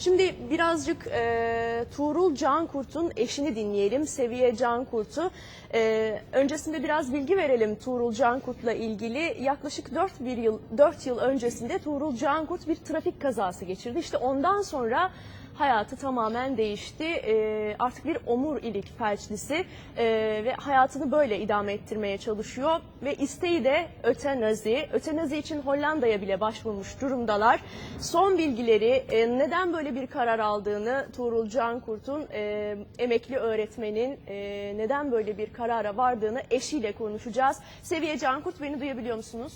Şimdi birazcık e, Tuğrul Cankurt'un eşini dinleyelim. Seviye Cankurt'u. E, öncesinde biraz bilgi verelim Tuğrul Cankurt'la ilgili. Yaklaşık 4, bir yıl, 4 yıl öncesinde Tuğrul Cankurt bir trafik kazası geçirdi. İşte ondan sonra hayatı tamamen değişti. E, artık bir omurilik felçlisi e, ve hayatını böyle idame ettirmeye çalışıyor. Ve isteği de ötenazi. Ötenazi için Hollanda'ya bile başvurmuş durumdalar. Son bilgileri e, neden böyle bir karar aldığını Tuğrul Cankurt'un e, emekli öğretmenin e, neden böyle bir karara vardığını eşiyle konuşacağız. Seviye Cankurt beni duyabiliyor musunuz?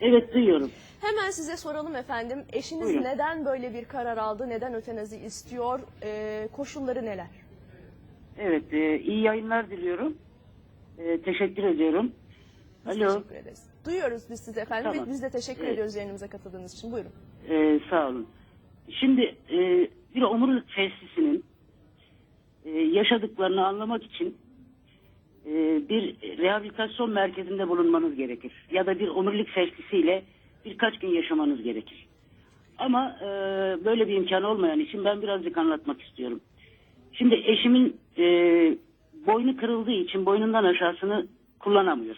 Evet duyuyorum. Hemen size soralım efendim. Eşiniz Buyurun. neden böyle bir karar aldı? Neden ötenazi istiyor? Ee, koşulları neler? Evet e, iyi yayınlar diliyorum. E, teşekkür ediyorum. Biz Alo. teşekkür ederiz. Duyuyoruz biz sizi efendim Tamam. ve biz de teşekkür Evet. ediyoruz yayınımıza katıldığınız için. Buyurun. E, sağ olun. Şimdi e, bir omurilik testisinin e, yaşadıklarını anlamak için e, bir rehabilitasyon merkezinde bulunmanız gerekir. Ya da bir omurilik testisiyle birkaç gün yaşamanız gerekir. Ama e, böyle bir imkan olmayan için ben birazcık anlatmak istiyorum. Şimdi eşimin e, boynu kırıldığı için boynundan aşağısını kullanamıyor.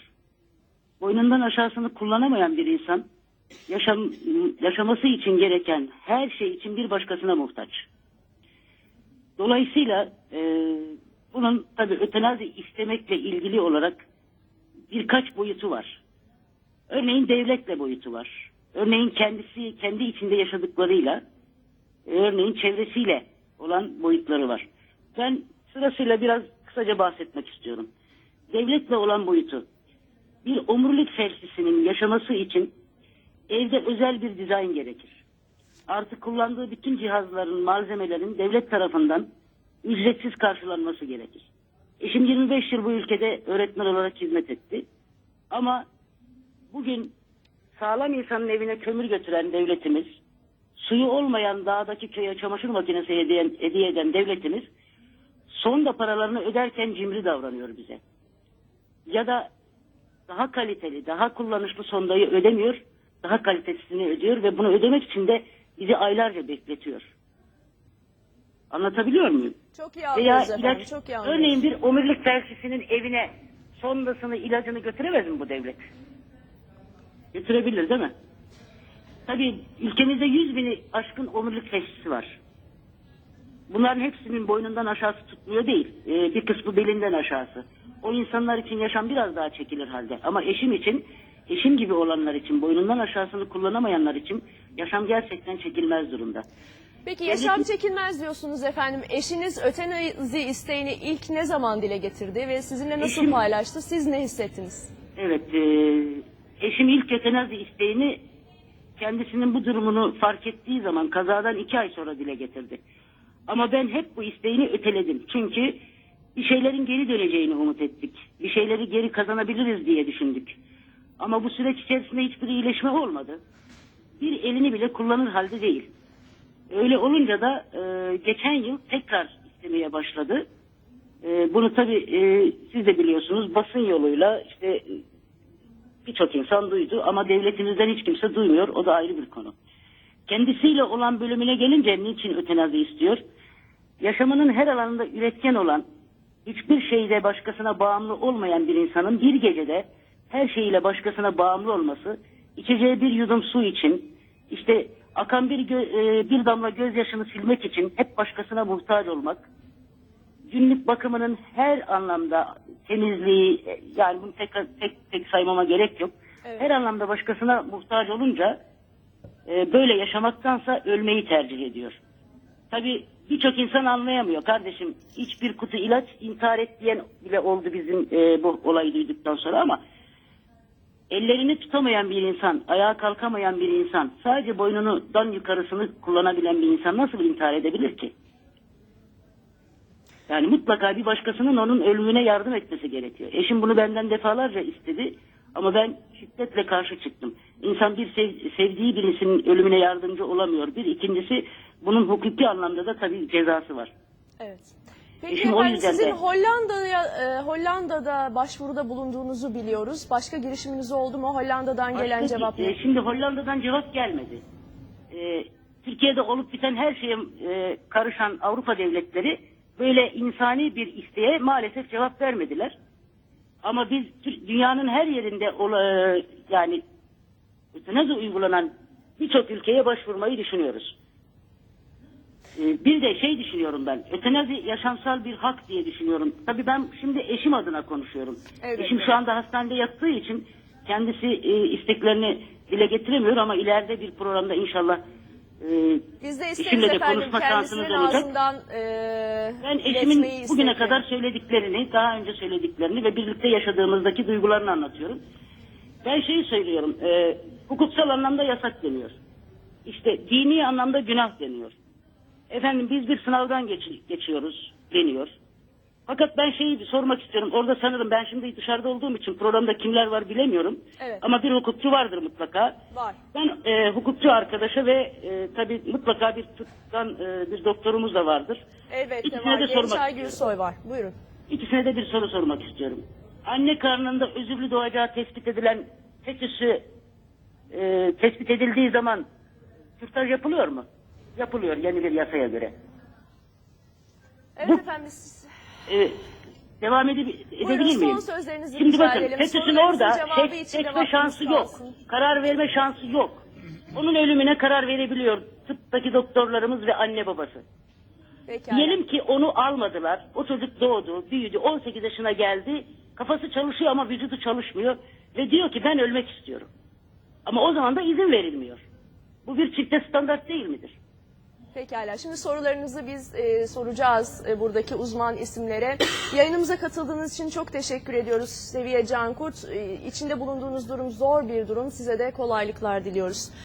Boynundan aşağısını kullanamayan bir insan yaşam, yaşaması için gereken her şey için bir başkasına muhtaç. Dolayısıyla e, bunun tabii ötenazi istemekle ilgili olarak birkaç boyutu var. Örneğin devletle boyutu var. Örneğin kendisi kendi içinde yaşadıklarıyla, örneğin çevresiyle olan boyutları var. Ben sırasıyla biraz kısaca bahsetmek istiyorum. Devletle olan boyutu. Bir omurilik felçlisinin yaşaması için evde özel bir dizayn gerekir. Artık kullandığı bütün cihazların, malzemelerin devlet tarafından ücretsiz karşılanması gerekir. Eşim 25 yıl bu ülkede öğretmen olarak hizmet etti. Ama bugün sağlam insanın evine kömür götüren devletimiz, suyu olmayan dağdaki köye çamaşır makinesi hediye, hediye eden devletimiz, son da paralarını öderken cimri davranıyor bize. Ya da daha kaliteli, daha kullanışlı sondayı ödemiyor, daha kalitesini ödüyor ve bunu ödemek için de bizi aylarca bekletiyor. Anlatabiliyor muyum? Çok iyi Veya anlıyoruz efendim. ilaç, Çok iyi anlıyoruz. örneğin bir omurilik telsisinin evine sondasını, ilacını götüremez mi bu devlet? Götürebilir değil mi? Tabii ülkemizde 100 bini aşkın omurilik teşhisi var. Bunların hepsinin boynundan aşağısı tutmuyor değil. Ee, bir kısmı belinden aşağısı. O insanlar için yaşam biraz daha çekilir halde. Ama eşim için, eşim gibi olanlar için, boynundan aşağısını kullanamayanlar için yaşam gerçekten çekilmez durumda. Peki yaşam çekilmez diyorsunuz efendim. Eşiniz ötenazi isteğini ilk ne zaman dile getirdi ve sizinle nasıl Eşim- paylaştı? Siz ne hissettiniz? Evet, e, eşim ilk ötenazi isteğini kendisinin bu durumunu fark ettiği zaman kazadan iki ay sonra dile getirdi. Ama ben hep bu isteğini öteledim. Çünkü bir şeylerin geri döneceğini umut ettik. Bir şeyleri geri kazanabiliriz diye düşündük. Ama bu süreç içerisinde hiçbir iyileşme olmadı. Bir elini bile kullanır halde değil. Öyle olunca da e, geçen yıl tekrar istemeye başladı. E, bunu tabii e, siz de biliyorsunuz basın yoluyla işte birçok insan duydu ama devletimizden hiç kimse duymuyor. O da ayrı bir konu. Kendisiyle olan bölümüne gelince niçin ötenazi istiyor? Yaşamının her alanında üretken olan, hiçbir şeyde başkasına bağımlı olmayan bir insanın bir gecede her şeyiyle başkasına bağımlı olması, içeceği bir yudum su için, işte akan bir gö- e, bir damla gözyaşını silmek için hep başkasına muhtaç olmak, günlük bakımının her anlamda temizliği e, yani bunu tek tek, tek saymama gerek yok. Evet. Her anlamda başkasına muhtaç olunca e, böyle yaşamaktansa ölmeyi tercih ediyor. Tabii birçok insan anlayamıyor kardeşim. Hiçbir kutu ilaç intihar et diyen bile oldu bizim e, bu olayı duyduktan sonra ama ellerini tutamayan bir insan, ayağa kalkamayan bir insan, sadece boynundan yukarısını kullanabilen bir insan nasıl intihar edebilir ki? Yani mutlaka bir başkasının onun ölümüne yardım etmesi gerekiyor. Eşim bunu benden defalarca istedi ama ben şiddetle karşı çıktım. İnsan bir sev- sevdiği birisinin ölümüne yardımcı olamıyor. Bir ikincisi bunun hukuki anlamda da tabii cezası var. Evet. Peki Eşim o efendim yüzden sizin de- Hollanda'ya e, Hollanda'da başvuruda bulunduğunuzu biliyoruz. Başka girişiminiz oldu mu Hollanda'dan gelen Başka- cevap e, ne? şimdi Hollanda'dan cevap gelmedi. E, Türkiye'de olup biten her şeye e, karışan Avrupa devletleri böyle insani bir isteğe maalesef cevap vermediler. Ama biz Tür- dünyanın her yerinde ola, e, yani ötenazi uygulanan birçok ülkeye başvurmayı düşünüyoruz. E, Bir de şey düşünüyorum ben, ötenazi yaşamsal bir hak diye düşünüyorum. Tabii ben şimdi eşim adına konuşuyorum. Evet. Eşim şu anda hastanede yattığı için kendisi e, isteklerini dile getiremiyor ama ileride bir programda inşallah e, Biz de isteriz eşimle de efendim konuşma kendisinin şansımız olacak. ağzından e, Ben iletmeyi eşimin bugüne istekli. kadar söylediklerini, daha önce söylediklerini ve birlikte yaşadığımızdaki duygularını anlatıyorum. Ben şeyi söylüyorum, e, hukuksal anlamda yasak deniyor. İşte dini anlamda günah deniyor. Efendim biz bir sınavdan geç- geçiyoruz deniyor. Fakat ben şeyi sormak istiyorum. Orada sanırım ben şimdi dışarıda olduğum için programda kimler var bilemiyorum. Evet. Ama bir hukukçu vardır mutlaka. Var. Ben e, hukukçu arkadaşa ve e, tabii mutlaka bir tıptan e, bir doktorumuz da vardır. Elbette İkisine var. de sormak Gençay istiyorum. Gülsoy var. Buyurun. İkisine de bir soru sormak istiyorum. Anne karnında özürlü doğacağı tespit edilen fetüsü e, tespit edildiği zaman kürtaj yapılıyor mu? Yapılıyor yeni bir yasaya göre. Evet Bu- efendim siz- E, devam edebi- edebilir son miyim? sözlerinizi Şimdi rica bakın edelim. FETÖ'sün Sorularınızın orada cevabı tek, için tekme şansı yok. kalsın. Karar verme şansı yok. Onun ölümüne karar verebiliyor tıptaki doktorlarımız ve anne babası. Pekala. Diyelim ki onu almadılar. O çocuk doğdu, büyüdü, 18 yaşına geldi. Kafası çalışıyor ama vücudu çalışmıyor. Ve diyor ki ben ölmek istiyorum. Ama o zaman da izin verilmiyor. Bu bir çifte standart değil midir? Pekala. Şimdi sorularınızı biz e, soracağız e, buradaki uzman isimlere. Yayınımıza katıldığınız için çok teşekkür ediyoruz Seviye Cankurt. E, içinde bulunduğunuz durum zor bir durum. Size de kolaylıklar diliyoruz.